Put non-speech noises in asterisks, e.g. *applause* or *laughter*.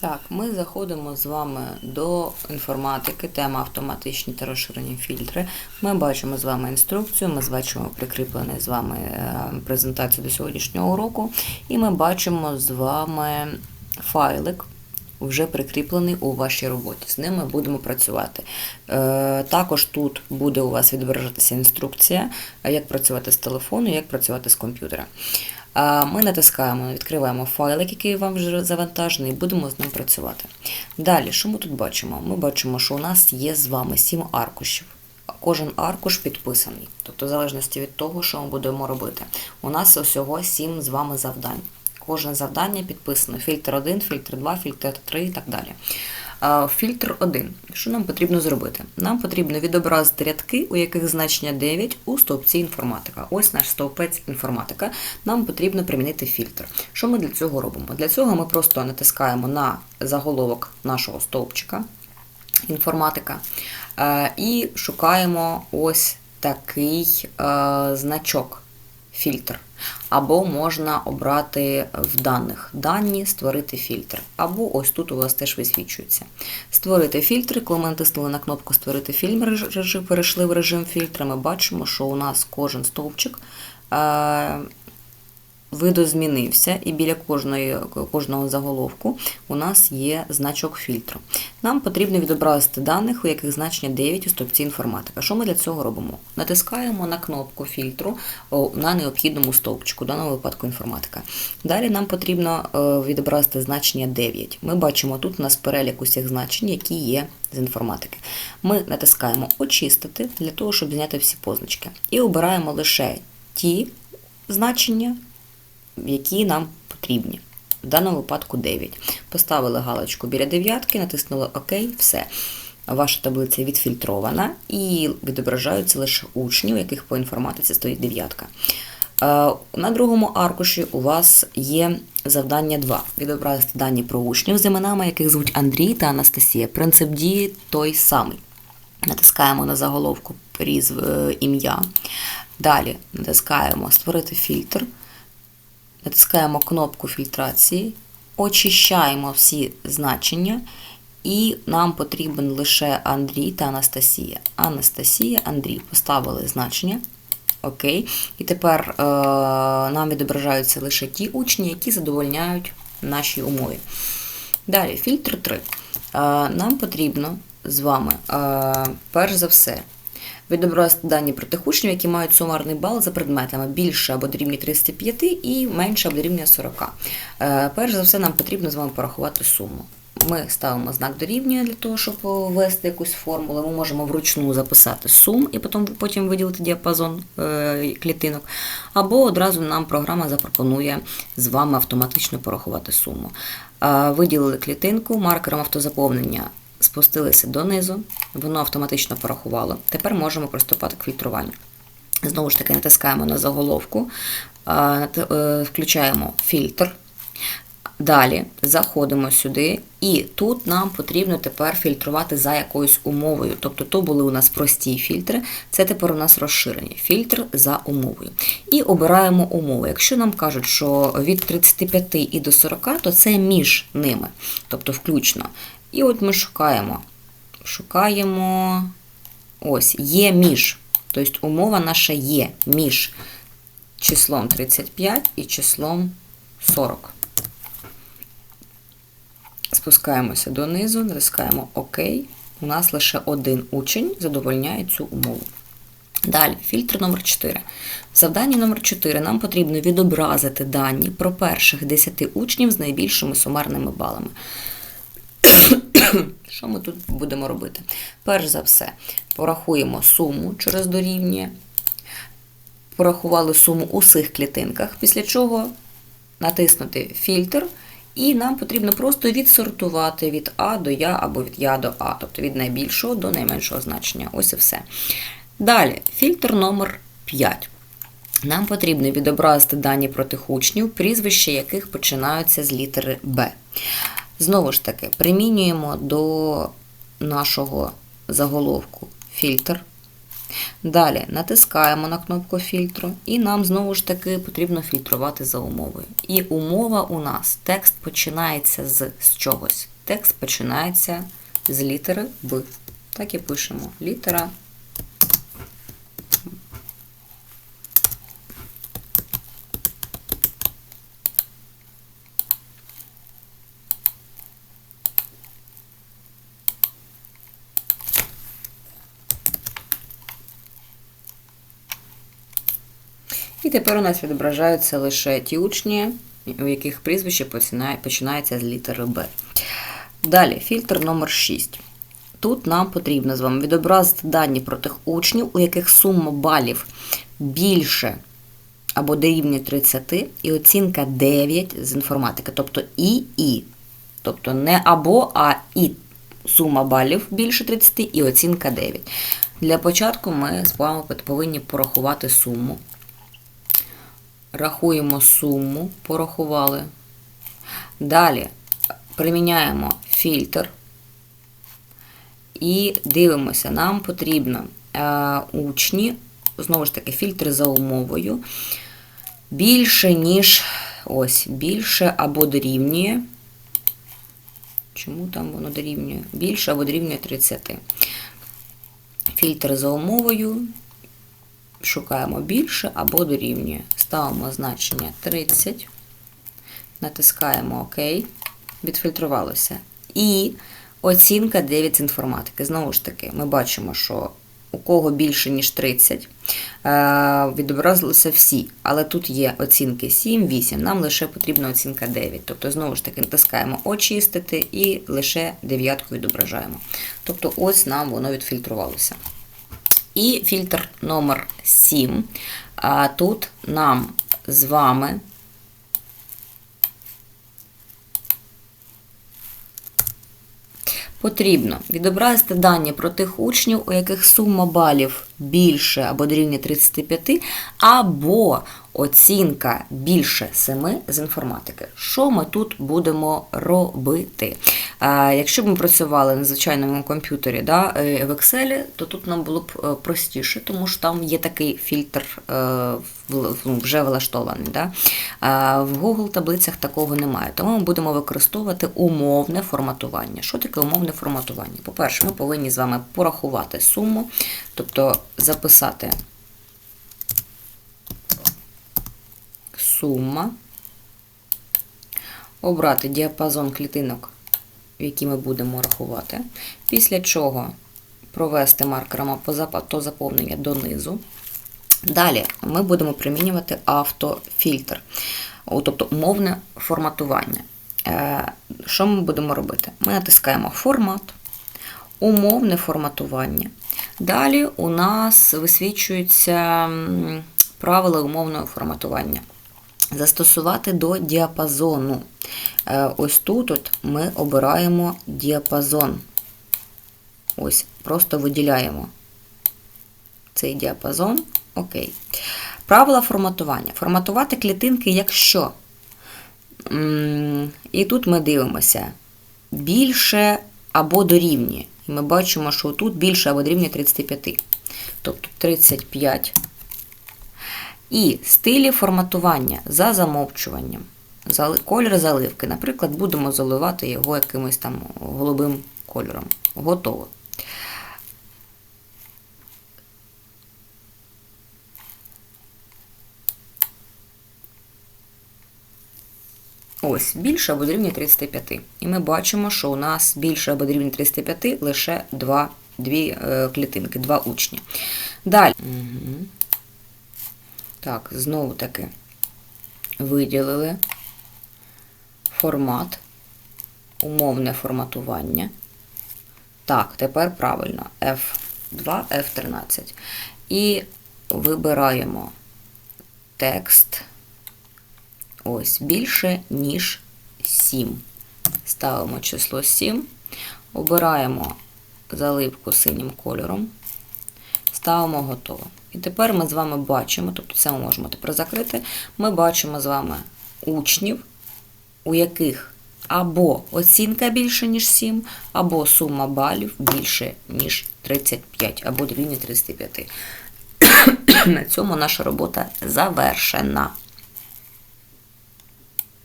Так, ми заходимо з вами до інформатики, тема автоматичні та розширені фільтри. Ми бачимо з вами інструкцію, ми бачимо прикріплений з вами е, презентацію до сьогоднішнього уроку, і ми бачимо з вами файлик. Вже прикріплений у вашій роботі. З ними будемо працювати. Е, Також тут буде у вас відображатися інструкція, як працювати з телефону, як працювати з комп'ютера. Ми натискаємо, відкриваємо файлик, який вам вже завантажений, і будемо з ним працювати. Далі, що ми тут бачимо? Ми бачимо, що у нас є з вами 7 аркушів. Кожен аркуш підписаний, тобто в залежності від того, що ми будемо робити. У нас усього 7 з вами завдань. Кожне завдання підписано. Фільтр 1, фільтр 2, фільтр 3 і так далі. Фільтр 1. Що нам потрібно зробити? Нам потрібно відобразити рядки, у яких значення 9 у стовпці інформатика. Ось наш стовпець інформатика. Нам потрібно примінити фільтр. Що ми для цього робимо? Для цього ми просто натискаємо на заголовок нашого стовпчика інформатика е, і шукаємо ось такий е, значок фільтр. Або можна обрати в даних дані, створити фільтр. Або ось тут у вас теж висвічується. Створити фільтри, коли ми натиснули на кнопку Створити фільм, перейшли в режим фільтра, ми бачимо, що у нас кожен стовпчик е, видозмінився, і біля кожної, кожного заголовку у нас є значок фільтру. Нам потрібно відобразити даних, у яких значення 9 у стовпці інформатика. Що ми для цього робимо? Натискаємо на кнопку фільтру на необхідному стовпчику, в даному випадку інформатика. Далі нам потрібно відобразити значення 9. Ми бачимо тут у нас перелік усіх значень, які є з інформатики. Ми натискаємо Очистити для того, щоб зняти всі позначки. І обираємо лише ті значення, які нам потрібні. В даному випадку 9. Поставили галочку біля дев'ятки, натиснули ОК, все. Ваша таблиця відфільтрована і відображаються лише учні, у яких по інформатиці стоїть дев'ятка. На другому аркуші у вас є завдання 2. Відобразити дані про учнів з іменами, яких звуть Андрій та Анастасія. Принцип дії той самий. Натискаємо на заголовку прізв ім'я. Далі натискаємо Створити фільтр. Натискаємо кнопку фільтрації, очищаємо всі значення, і нам потрібен лише Андрій та Анастасія. Анастасія, Андрій. Поставили значення. Окей. І тепер е, нам відображаються лише ті учні, які задовольняють наші умови. Далі, фільтр 3. Е, нам потрібно з вами, е, перш за все, відобразити дані про тих учнів, які мають сумарний бал за предметами більше або дорівнює 35 і менше або дорівнює 40. Е, перш за все, нам потрібно з вами порахувати суму. Ми ставимо знак дорівнює для того, щоб ввести якусь формулу. Ми можемо вручну записати сум і потім потім виділити діапазон е, клітинок. Або одразу нам програма запропонує з вами автоматично порахувати суму. Е, виділили клітинку маркером автозаповнення спустилися донизу, воно автоматично порахувало. Тепер можемо приступати к фільтруванню. Знову ж таки, натискаємо на заголовку, включаємо фільтр. Далі заходимо сюди, і тут нам потрібно тепер фільтрувати за якоюсь умовою. Тобто, то були у нас прості фільтри, це тепер у нас розширені фільтр за умовою. І обираємо умову. Якщо нам кажуть, що від 35 і до 40, то це між ними, тобто включно. І от ми шукаємо. Шукаємо ось, є між. Тобто умова наша є між числом 35 і числом 40. Спускаємося донизу, натискаємо ОК. У нас лише один учень задовольняє цю умову. Далі, фільтр номер 4 В завданні номер 4 нам потрібно відобразити дані про перших 10 учнів з найбільшими сумарними балами. Що ми тут будемо робити? Перш за все, порахуємо суму через дорівнює. Порахували суму у всіх клітинках, після чого натиснути фільтр, і нам потрібно просто відсортувати від А до Я або від Я до А, тобто від найбільшого до найменшого значення. Ось і все. Далі, фільтр номер 5. Нам потрібно відобразити дані про тих учнів, прізвища яких починаються з літери Б. Знову ж таки, примінюємо до нашого заголовку фільтр. Далі натискаємо на кнопку фільтру, і нам знову ж таки потрібно фільтрувати за умовою. І умова у нас текст починається з, з чогось. Текст починається з літери Б. Так і пишемо. Літера І тепер у нас відображаються лише ті учні, у яких прізвище починається з літери Б. Далі, фільтр номер 6. Тут нам потрібно з вами відобразити дані про тих учнів, у яких сума балів більше або дорівнює 30, і оцінка 9 з інформатики, тобто і і. Тобто не або, а і сума балів більше 30 і оцінка 9. Для початку ми з вами повинні порахувати суму. Рахуємо суму, порахували. Далі приміняємо фільтр і дивимося, нам потрібно е, учні, знову ж таки, фільтр за умовою, більше, ніж ось, більше або дорівнює. Чому там воно дорівнює? Більше або дорівнює 30. Фільтр за умовою. Шукаємо більше або дорівнює. Ставимо значення 30, натискаємо ОК, відфільтрувалося. І оцінка 9 з інформатики. Знову ж таки, ми бачимо, що у кого більше, ніж 30, е, відобразилися всі. Але тут є оцінки 7, 8, нам лише потрібна оцінка 9. Тобто, знову ж таки, натискаємо очистити і лише дев'ятку відображаємо. Тобто, ось нам воно відфільтрувалося. І фільтр номер 7. А тут нам з вами потрібно відобразити дані про тих учнів, у яких сума балів більше або дорівнює 35, або оцінка більше 7 з інформатики. Що ми тут будемо робити? Якщо б ми працювали на звичайному комп'ютері да, е, в Excel, то тут нам було б е, простіше, тому що там є такий фільтр е, ну, вже влаштований. Да? В Google таблицях такого немає, тому ми будемо використовувати умовне форматування. Що таке умовне форматування? По-перше, ми повинні з вами порахувати суму, тобто записати сума, обрати діапазон клітинок, які ми будемо рахувати, після чого провести маркером автозаповнення донизу. Далі ми будемо примінювати автофільтр, тобто умовне форматування. Е, Що ми будемо робити? Ми натискаємо формат, умовне форматування. Далі у нас висвічуються правила умовного форматування. Застосувати до діапазону. Е, Ось тут от ми обираємо діапазон. Ось, просто виділяємо цей діапазон. Окей. Правила форматування. Форматувати клітинки, якщо. І тут ми дивимося більше або дорівнює. І ми бачимо, що тут більше або дорівнює 35. Тобто 35. І стилі форматування за замовчуванням. Колір заливки. Наприклад, будемо заливати його якимось там голубим кольором. Готово. Ось, більше або дорівнює 35. І ми бачимо, що у нас більше або дорівнює 35 лише два, дві е, клітинки, два учні. Далі. Угу. Так, знову таки виділили формат, умовне форматування. Так, тепер правильно F2, F13. І вибираємо текст. Ось більше, ніж 7. Ставимо число 7, обираємо заливку синім кольором, ставимо готово. І тепер ми з вами бачимо, тобто це ми можемо тепер закрити, ми бачимо з вами учнів, у яких або оцінка більше, ніж 7, або сума балів більше, ніж 35, або дорівнює 35. *coughs* На цьому наша робота завершена.